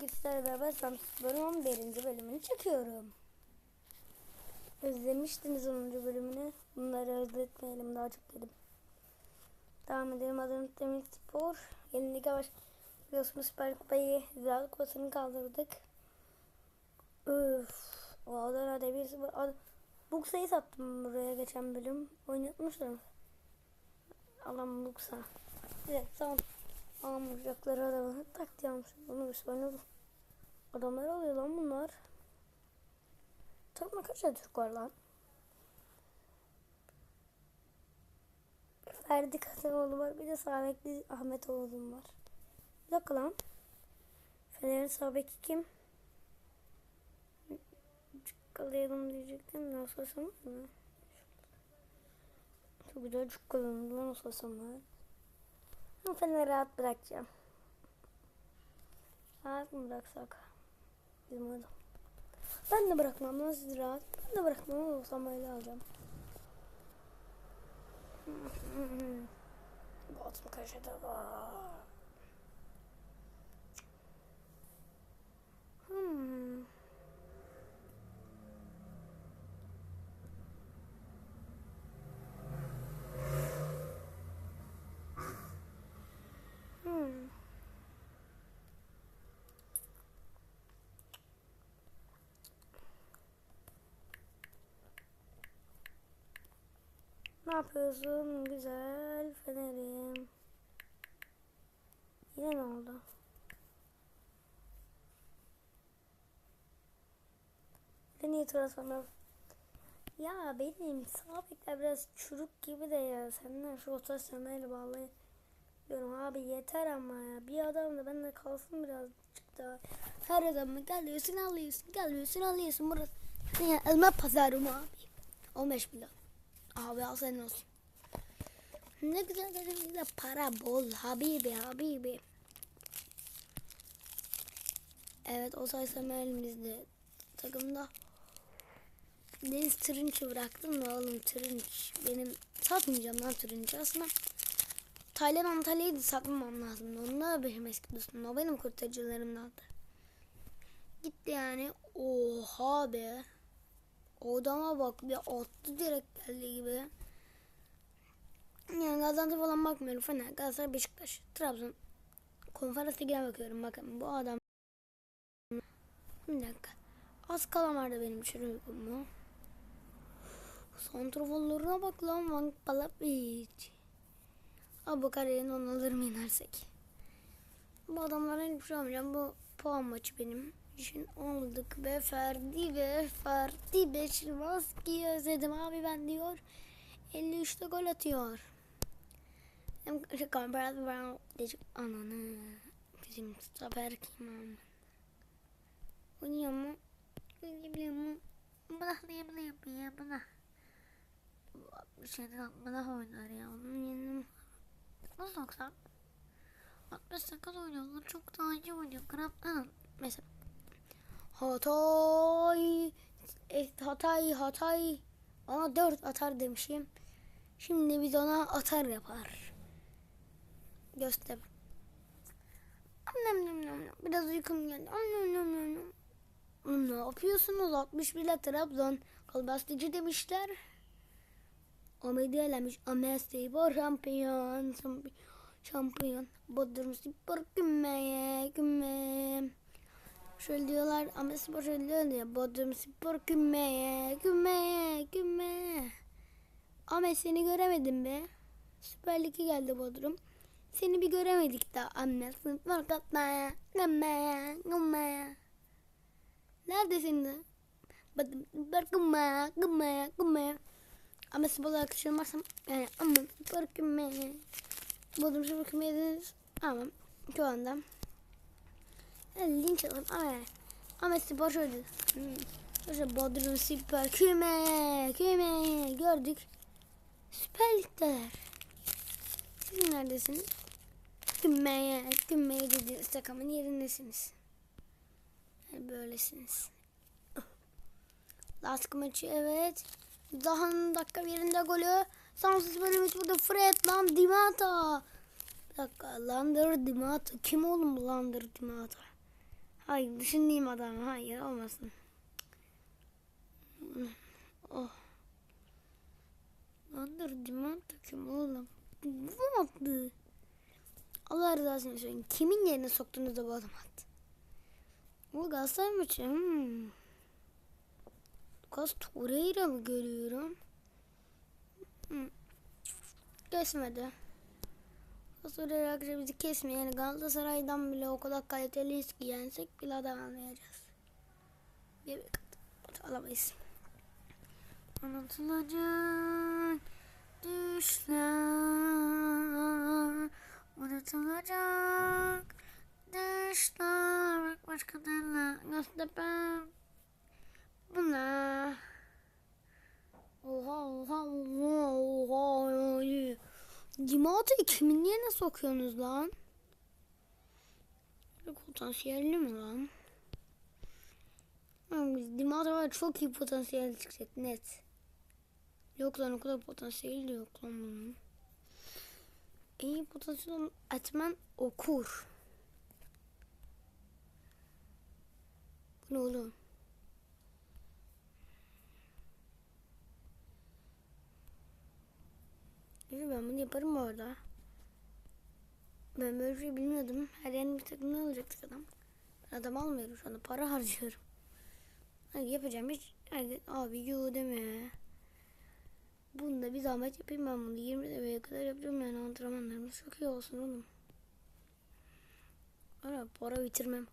Bugün sizlerle beraber Samsunspor'un 11. bölümünü çekiyorum. Özlemiştiniz 10. bölümünü. Bunları özletmeyelim daha çok dedim. Devam edelim. Adana'da Demirspor. Yeni lige baş... Biliyorsunuz Süper Kupayı Ziraat Kupası'nı kaldırdık. Öf. Adana Demirspor. Ad... Buksa'yı sattım buraya geçen bölüm. Oynatmışlar. Alan Buksa. Evet tamam. Almayacakları adamı tak diye almışım. Bunu bir sonra Adamlar alıyor lan bunlar. Takma kaç Türk var lan? Ferdi Kasanoğlu var. Bir de Sabekli Ahmet Oğuz'um var. Bir dakika lan. Fener'in Sabek'i kim? Cukkalayalım diyecektim. Nasıl olsam mı? Çok güzel cukkalandı lan nasıl olsam Ben Fener'i rahat bırakacağım. Rahat mı bıraksak? Bizim adam. Ben de bırakmam siz rahat. Ben de bırakmam olsam öyle alacağım. Var. Hmm. Hmm. Ne yapıyorsun güzel fenerim? Yine ne oldu? Ben niye transformer? Ya benim sağ biraz çürük gibi de ya. Senden şu rotasyonları bağlayıyorum abi yeter ama ya. Bir adam da bende kalsın birazcık daha. Her adamı geliyorsun alıyorsun geliyorsun alıyorsun burası. Ya, elma pazarım abi. 15 milyon. Abi al senin olsun. Ne güzel dedim de para bol habibi habibi. Evet o saysam elimizde takımda. Deniz Tırınç'ı bıraktım da oğlum Tırınç benim satmayacağım lan Tırınç'ı aslında. Taylan Antalya'yı da satmamam lazım. Onlar benim eski dostum. O benim kurtarıcılarımdandı. Gitti yani. Oha be. O adama bak bir attı direkt geldi gibi. Yani Gaziantep falan bakmıyorum. Fener, Galatasaray, Beşiktaş, Trabzon. Konferans ligine bakıyorum. Bakın bu adam. Bir dakika. Az kalamardı benim için uykumu. Santraforlarına bak lan Van Palapic. Abi bu kariyerini onu alırım inersek. Bu adamlara hiçbir şey olmayacağım. Bu puan maçı benim için aldık ve Ferdi ve Ferdi Beşirmazki'yi özledim abi ben diyor. 53'te gol atıyor. Hem Kamperat Brown diyecek ananı. Bizim stoper kim ama. Oynuyor mu? Oynayabiliyor mu? Bana ne yapıyor bana. Bir şeyden bana oynar ya. Onun yerine nasıl soksam? 68 oynuyorlar. Çok daha iyi oynuyor. Kraptan mesela. Hatay. E, Hatay, Hatay. Ona 4 atar demişim. Şimdi biz ona atar yapar. Göster. Biraz uykum geldi. Ne yapıyorsunuz? 61 ile Trabzon. Kalbastıcı demişler. Omedi elemiş. Amesti bu şampiyon. Şampiyon. Bodrum spor kümmeye kümme. Şöyle diyorlar ama spor şöyle diyor ya Bodrum spor kümeye kümeye küme. Ama seni göremedim be. Süper Lig'e geldi Bodrum. Seni bir göremedik daha anne. Spor katmaya kümeye kümeye. Neredesin de? Bodrum spor kümeye kümeye kümeye. Ama spor arkadaşlarım varsa yani ama spor kümeye. Bodrum spor kümeye dediniz. Ama şu anda linç alalım ama ama spor şöyle. Hmm. Şöyle Bodrum Spor küme küme gördük. Süper Lig'deler. Siz neredesiniz? Kümeye kümeye dediğiniz takımın yerindesiniz. Yani böylesiniz. Last maçı evet. Daha dakika birinde golü. Samsun bölümü burada Fred lan Dimata. Bir dakika Lander Dimata. Kim oğlum Lander Dimata? Hayır düşündüğüm adam. Hayır olmasın. Oh. Lan dur diman takım oğlum. Bu attı? Allah rızası için söyleyin. Kimin yerine soktunuz da bu adam attı? Bu Galatasaray maçı. Hmm. Lucas Torreira mı görüyorum? Hmm. Kesmedi. Torreira arkadaşlar bizi kesmiyor. Yani Galatasaray'dan bile o kadar kaliteliyiz ki yensek bile adam anlayacağız. Bir kat. Alamayız. Unutulacak düşler Unutulacak düşler Bak başkalarına göstermem Buna Oha oha oha oha yani Dimata'yı kimin yerine sokuyorsunuz lan? Potansiyelli mi lan? Abi, Dimata var çok iyi potansiyel çıkacak net. Yok lan o kadar potansiyeli de yok lan bunun. İyi potansiyel Etmen okur. Bu ne oğlum? Neyse ben bunu yaparım bu arada. Ben böyle şey bilmiyordum. Her yerin bir takımda alacaktık adam. Ben adam almıyorum şu anda. Para harcıyorum. Hadi yapacağım hiç. Hadi abi yo deme. Bunu da bir zahmet yapayım ben bunu. 20 deveye kadar yapacağım yani antrenmanlarımız çok iyi olsun oğlum. Ara para bitirmem.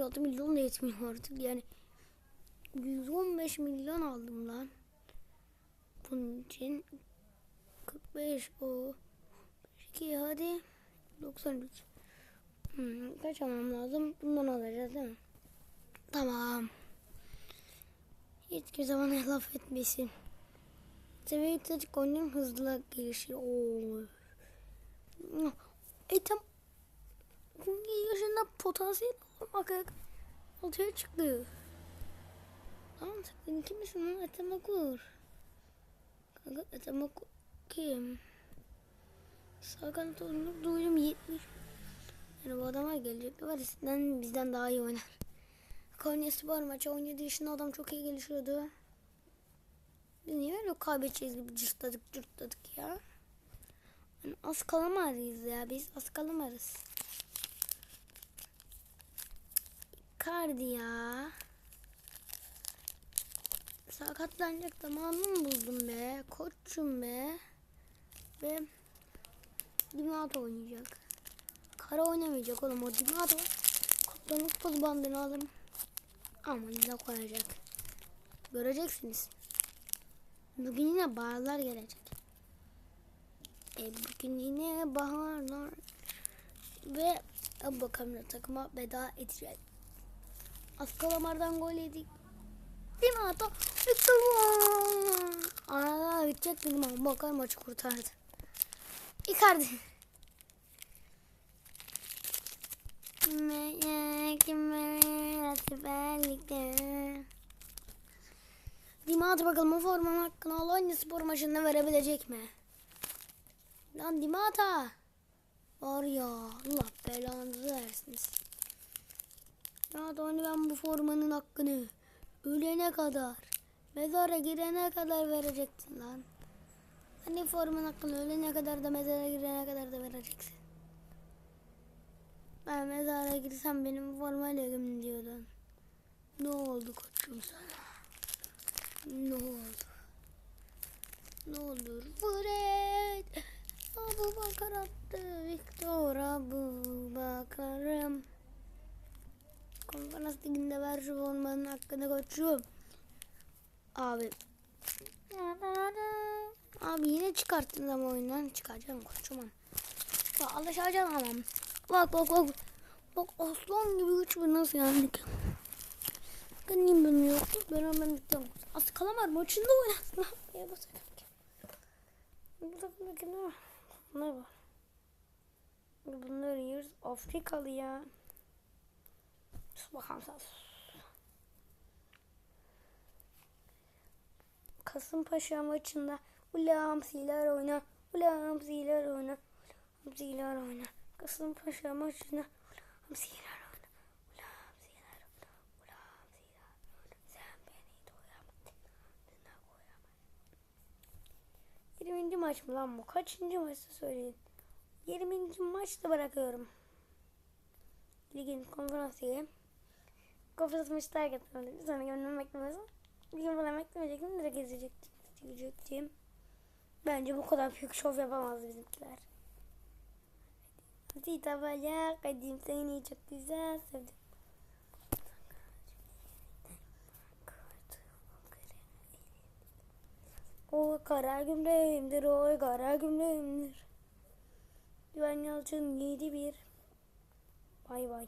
6 milyon da yetmiyor artık yani. 115 milyon aldım lan. Bunun için 45 o 2 hadi. 93 hmm, kaç almam lazım? Bundan alacağız değil mi? Tamam. Hiçbir zaman laf etmesin. Seviye yükselecek oyunun hızlı gelişiyor Oo. e tam 17 yaşında potansiyel olmak ortaya çıktı. Lan sen kimsin lan? Ethem Okur. Kanka Ethem Okur kim? Oyunu duydum 70. Yani bu adamlar gelecek var sizden bizden daha iyi oynar. Konya Spor maçı 17 yaşında adam çok iyi gelişiyordu. Biz niye öyle kaybedeceğiz gibi cırtladık cırtladık ya. Yani az kalamayız ya biz az kalamayız. Kardi ya. Sakatlanacak zamanımı buldum be. Koçum be. Ve Dimato oynayacak. Kara oynamayacak oğlum o Dimato. Kaptanın kupası bandını aldım. Ama yine koyacak. Göreceksiniz. Bugün yine baharlar gelecek. E bugün yine baharlar. Ve Abba Kamera takıma veda edeceğiz. Askalamar'dan gol yedik. Dimato. Victor Aa gidecek dedim ama bakar maçı kurtardı. Icardi. Dima hadi bakalım o formanın hakkını Alanya spor maçında verebilecek mi? Lan Dimata. Var ya Allah belanızı versiniz. Ya da hani ben bu formanın hakkını ölene kadar mezara girene kadar verecektin lan. Hani formun hakkını ölene kadar da mezara girene kadar da vereceksin. Ben mezara girsem benim formayla gömün diyordun. Ne oldu koçum sana? Ne oldu? Ne olur Fred Abu Bakar attı Victor Abu Bakar'ım Konferans liginde ver şu formanın hakkını koçum Abi Abi yine çıkarttın ama oyundan çıkaracağım koçum Ya alışacağım ama. Bak bak bak. Bak aslan gibi üç bir nasıl yendik? Ben niye ben yok Ben hemen gittim Az kalamar maçında oynasın Neye basarım ki. Bu takımdaki ne var? Ne var. Bunları yiyoruz. Afrikalı ya. Sus bakalım sen Kasımpaşa maçında ulam ziler oyna, ulam ziler oyna, ulam ziler oyna. Kasımpaşa maçında ulam ziler oyna, ulam ziler oyna, ulam ziler oyna. Sen beni doyamadın, adına koyamadın. 20. maç mı lan bu? Kaçıncı maçta söyleyin. 20. maçta bırakıyorum. Ligin konferansı. Konferans maçı terk etmemeliyiz. Sonra görmemek lazım. Bir gün falan beklemeyecektim. Direkt gezecektim. Bence bu kadar büyük şov yapamaz bizimkiler. Hadi tabaya kadim seni çok güzel sevdim. O kara gümrüğümdür, o kara gümrüğümdür. Güven Yalçın 7-1. Bay bay.